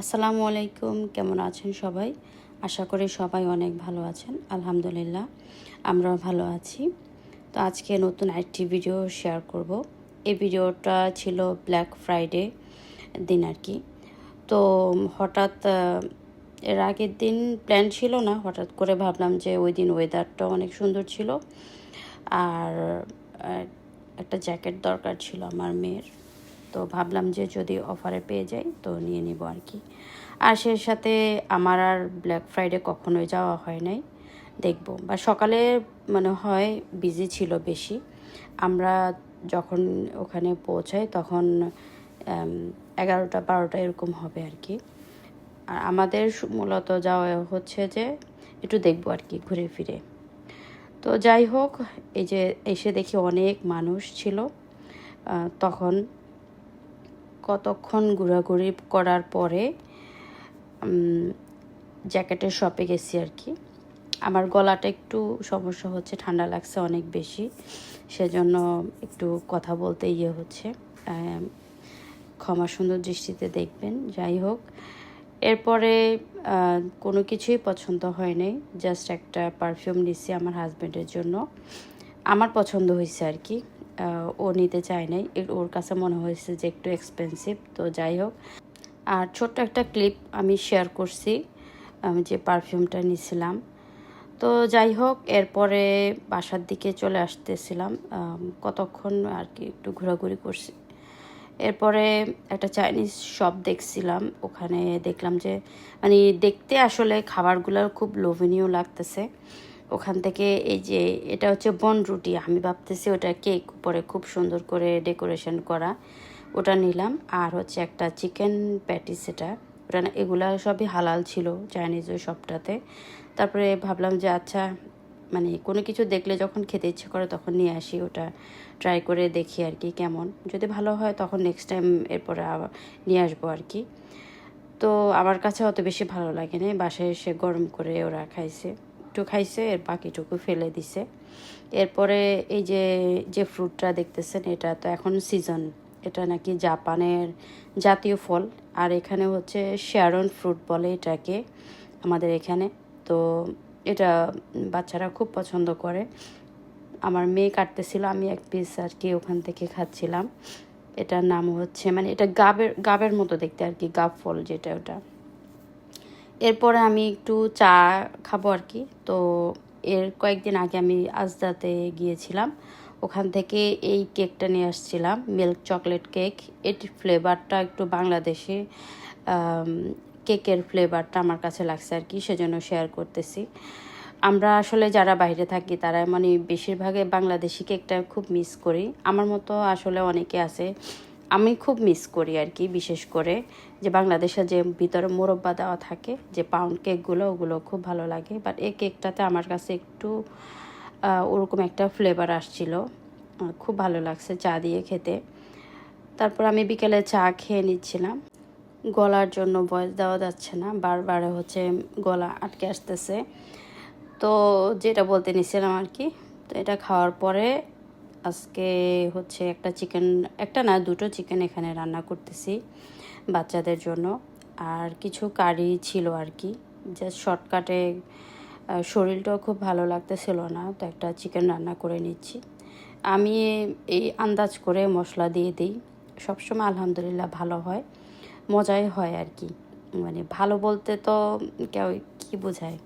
আসসালামু আলাইকুম, কেমন আছেন সবাই? আশা করি সবাই অনেক ভালো আছেন। আলহামদুলিল্লাহ, আমরাও ভালো আছি। তো আজকে নতুন একটি ভিডিও শেয়ার করব। এই ভিডিওটা ছিল ব্ল্যাক ফ্রাইডে দিন আর কি। তো হঠাৎ এর আগের দিন প্ল্যান ছিল না। হঠাৎ করে ভাবলাম যে ওই দিন ওয়েদারটা অনেক সুন্দর ছিল। আর একটা জ্যাকেট দরকার ছিল আমার মেয়ের। তো ভাবলাম যে যদি অফারে পেয়ে যাই, তো নিয়ে নিব আর কি। আর সে সাথে আমার আর ব্ল্যাক ফ্রাইডে কখনোই যাওয়া হয় নাই। দেখব। বা সকালে মনে হয় বিজি ছিল বেশি। আমরা যখন ওখানে পৌঁছাই তখন এগারোটা, বারোটা এরকম হবে আর কি। আর আমাদের মূলত যাওয়া হচ্ছে যে একটু দেখব আর কি, ঘুরে ফিরে। তো যাই হোক, এই যে এসে দেখি অনেক মানুষ ছিল। তখন কতক্ষণ ঘোরাঘুরি করার পরে জ্যাকেটের শপে গেছি আর কি। আমার গলাটা একটু সমস্যা হচ্ছে, ঠান্ডা লাগছে অনেক বেশি। সেজন্য একটু কথা বলতে ইয়ে হচ্ছে। ক্ষমা সুন্দর দৃষ্টিতে দেখবেন, যাই হোক। এরপরে কোনো কিছুই পছন্দ হয় নাই জাস্ট একটা পারফিউম নিচ্ছি আমার হাজব্যান্ডের জন্য। আমার পছন্দ হয়েছে আর কি। ও নিতে চায় নাই। ওর কাছে মনে হয়েছে যে একটু এক্সপেন্সিভ তো যাই হোক। আর ছোট্ট একটা ক্লিপ আমি শেয়ার করছি, আমি যে পারফিউমটা নিয়েছিলাম তো যাই হোক, এরপরে বাসার দিকে চলে আসতেছিলাম কতক্ষণ আর কি একটু ঘোরাঘুরি করছি। এরপরে একটা চাইনিজ শপ দেখছিলাম, ওখানে দেখলাম যে মানে দেখতে আসলে খাবারগুলো খুব লোভনীয় লাগতেছে। ওখান থেকে এই যে এটা হচ্ছে বন রুটি। আমি ভাবতেছি ওটা কেক উপরে খুব সুন্দর করে ডেকোরেশন করা। ওটা নিলাম। আর হচ্ছে একটা চিকেন প্যাটিস এটা। ওটা না, এগুলা সবই হালাল ছিল চাইনিজ ওই শপটাতে তারপরে ভাবলাম যে আচ্ছা মানে কোনো কিছু দেখলে যখন খেতে ইচ্ছে করে তখন নিয়ে আসি ওটা। ট্রাই করে দেখি আর কি কেমন। যদি ভালো হয় তখন নেক্সট টাইম এরপরে নিয়ে আসব আর কি। তো আমার কাছে অত বেশি ভালো লাগে না বাসায় এসে গরম করে ওরা খাইছে। একটু খাইছে, এর বাকিটুকু ফেলে দিছে। এরপরে এই যে যে ফ্রুটটা দেখতেছেন, এটা তো এখন সিজন এটা নাকি জাপানের জাতীয় ফল। আর এখানে হচ্ছে শ্যারন ফ্রুট বলে এটাকে আমাদের এখানে। তো এটা বাচ্চারা খুব পছন্দ করে। আমার মেয়ে কাটতেছিল, আমি এক পিস আর কি ওখান থেকে খাচ্ছিলাম। এটার নাম হচ্ছে মানে এটা গাবের গাবের মতো দেখতে আর কি, গাব ফল যেটা ওটা। এরপরে আমি একটু চা খাব আর কি। তো এর কয়েকদিন আগে আমি আজদাতে গিয়েছিলাম। ওখান থেকে এই কেকটা নিয়ে আসছিলাম, মিল্ক চকলেট কেক। এটির ফ্লেভারটা একটু বাংলাদেশে কেকের ফ্লেভারটা আমার কাছে লাগছে আর কি, সেজন্য শেয়ার করতেছি। আমরা আসলে যারা বাইরে থাকি, তারা মানে বেশিরভাগে বাংলাদেশি কেকটা খুব মিস করি। আমার মতো আসলে অনেকে আছে আমি খুব মিস করি আর কি, বিশেষ করে যে বাংলাদেশে যে ভিতরে মোরব্বা দেওয়া থাকে, যে পাউন্ড কেকগুলো ওগুলো খুব ভালো লাগে। বাট এই কেকটাতে আমার কাছে একটু ওরকম একটা ফ্লেভার আসছিল। খুব ভালো লাগছে চা দিয়ে খেতে। তারপর আমি বিকেলে চা খেয়ে নিচ্ছিলাম। গলার জন্য বয়স দেওয়া যাচ্ছে না, বারবার হচ্ছে গলা আটকে আসতেছে। তো যেটা বলতে নিছিলাম আর কি, তো এটা খাওয়ার পরে আজকে হচ্ছে একটা চিকেন, একটা না, দুটো চিকেন এখানে রান্না করতেছি বাচ্চাদের জন্য। আর কিছু কারি ছিল আর কি। জাস্ট শর্টকাটে শরীরটাও খুব ভালো লাগতেছিল না, তো একটা চিকেন রান্না করে নিচ্ছি। আমি এই আন্দাজ করে মশলা দিয়ে দিই। সবসময় আলহামদুলিল্লাহ ভালো হয়, মজাই হয় আর কি। মানে ভালো বলতে তো কেউ কী বোঝায়?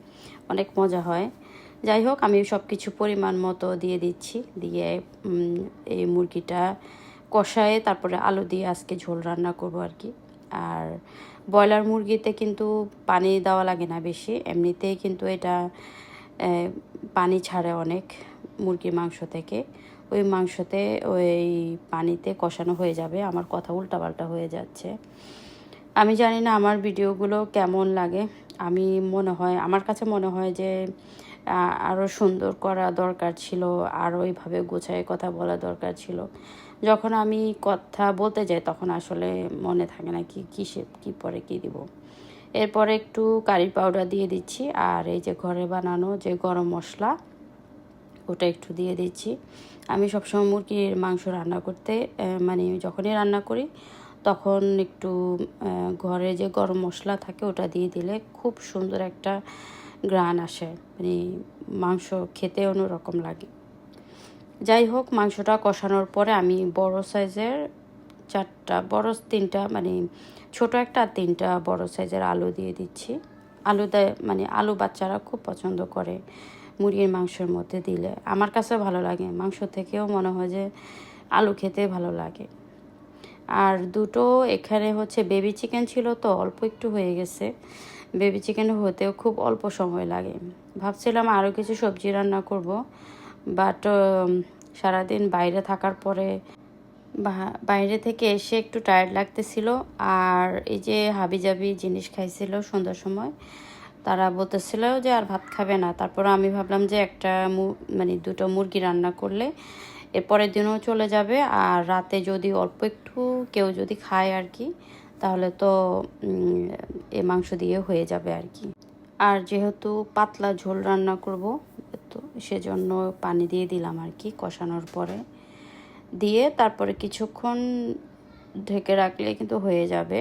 অনেক মজা হয়। যাই হোক, আমি সব কিছু পরিমাণ মতো দিয়ে দিচ্ছি। দিয়ে এই মুরগিটা কষায়ে তারপরে আলু দিয়ে আজকে ঝোল রান্না করব আর কি। আর ব্রয়লার মুরগিতে কিন্তু পানি দেওয়া লাগে না বেশি। এমনিতেই কিন্তু এটা পানি ছাড়ে অনেক মুরগির মাংস থেকে। ওই মাংসতে, ওই পানিতে কষানো হয়ে যাবে। আমার কথা উল্টাপাল্টা হয়ে যাচ্ছে। আমি জানি না আমার ভিডিওগুলো কেমন লাগে। আমি মনে হয়, আমার কাছে মনে হয় যে আ- আরও সুন্দর করা দরকার ছিল আরও ওইভাবে গোছায় কথা বলা দরকার ছিল। যখন আমি কথা বলতে যাই, তখন আসলে মনে থাকে না কি, কিসে, কি পরে কি দিব। এরপরে একটু কারি পাউডার দিয়ে দিচ্ছি, আর এই যে ঘরে বানানো যে গরম মশলা, ওটা একটু দিয়ে দিচ্ছি। আমি সবসময় মুরগির মাংস রান্না করতে মানে যখনই রান্না করি, তখন একটু ঘরে যে গরম মশলা থাকে, ওটা দিয়ে দিলে খুব সুন্দর একটা গ্রান আসে মানে মাংস খেতে অন্যরকম লাগে। যাই হোক, মাংসটা কষানোর পরে আমি বড় সাইজের চারটা, বড় তিনটা মানে ছোট একটা তিনটা বড় সাইজের আলু দিয়ে দিচ্ছি। আলু দেয় মানে আলু বাচ্চারা খুব পছন্দ করে মুরগির মাংসের মধ্যে দিলে। আমার কাছে ভালো লাগে, মাংস থেকেও মনে হয় যে আলু খেতে ভালো লাগে। আর দুটো, এখানে হচ্ছে বেবি চিকেন ছিল তো, অল্প একটু হয়ে গেছে। বেবি চিকেন হতেও খুব অল্প সময় লাগে। ভাবছিলাম আরও কিছু সবজি রান্না করব বাট সারাদিন বাইরে থাকার পরে বাইরে থেকে এসে একটু টায়ার্ড লাগতেছিল। আর এই যে হাবিজাবি জিনিস খাইছিল সন্ধ্যার সময়, তারা বলতেছিল যে আর ভাত খাবে না। তারপর আমি ভাবলাম যে একটা মানে দুটো মুরগি রান্না করলে এর পরের দিনও চলে যাবে। আর রাতে যদি অল্প একটু কেউ যদি খায় আর কি তাহলে তো এ মাংস দিয়ে হয়ে যাবে আর কি। আর যেহেতু পাতলা ঝোল রান্না করব, তো সেজন্য পানি দিয়ে দিলাম আর কি কষানোর পরে। দিয়ে তারপরে কিছুক্ষণ ঢেকে রাখলে কিন্তু হয়ে যাবে।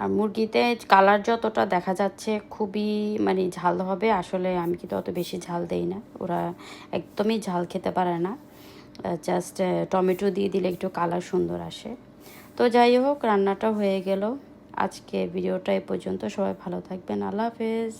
আর মুরগিতে কালার যতটা দেখা যাচ্ছে খুবই মানে ঝাল হবে। আসলে আমি কিন্তু অত বেশি ঝাল দেই না। ওরা একদমই ঝাল খেতে পারে না। জাস্ট টমেটো দিয়ে দিলে একটু কালার সুন্দর আসে। তো যাই হোক, রান্নাটা হয়ে গেল। আজকে ভিডিওটা এ পর্যন্ত। সবাই ভালো থাকবেন। আল্লাহ হাফেজ।